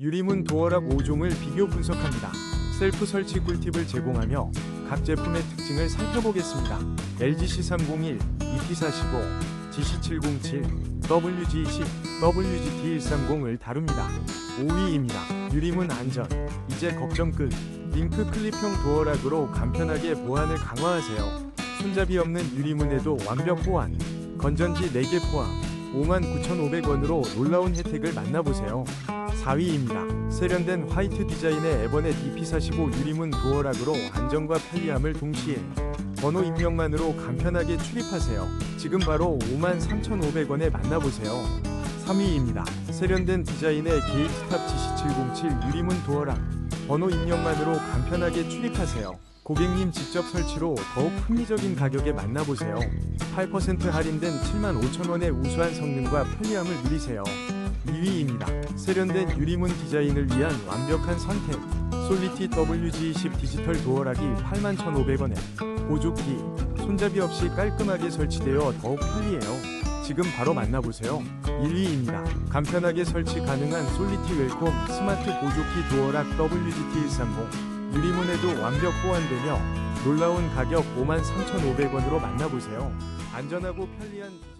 유리문 도어락 5종을 비교 분석합니다. 셀프 설치 꿀팁을 제공하며 각 제품의 특징을 살펴보겠습니다. LG C301, EP45, GC707, WG20, WGT130을 다룹니다. 5위입니다. 유리문 안전, 이제 걱정 끝. 링크 클립형 도어락으로 간편하게 보안을 강화하세요. 손잡이 없는 유리문에도 완벽 보안, 건전지 4개 포함 59,500원으로 놀라운 혜택을 만나보세요. 4위입니다. 세련된 화이트 디자인의 에버넷 EP45 유리문 도어락으로 안정과 편리함을 동시에 번호 입력만으로 간편하게 출입하세요. 지금 바로 53,500원에 만나보세요. 3위입니다. 세련된 디자인의 게이트탑 GC707 유리문 도어락 번호 입력만으로 간편하게 출입하세요. 고객님 직접 설치로 더욱 합리적인 가격에 만나보세요. 8% 할인된 75,000원의 우수한 성능과 편리함을 누리세요. 2위입니다. 세련된 유리문 디자인을 위한 완벽한 선택. 솔리티 WG20 디지털 도어락이 81,500원에 보조키, 손잡이 없이 깔끔하게 설치되어 더욱 편리해요. 지금 바로 만나보세요. 1위입니다. 간편하게 설치 가능한 솔리티 웰콤 스마트 보조키 도어락 WGT130 유리문에도 완벽 보완되며 놀라운 가격 53,500원으로 만나보세요. 안전하고 편리한 디자인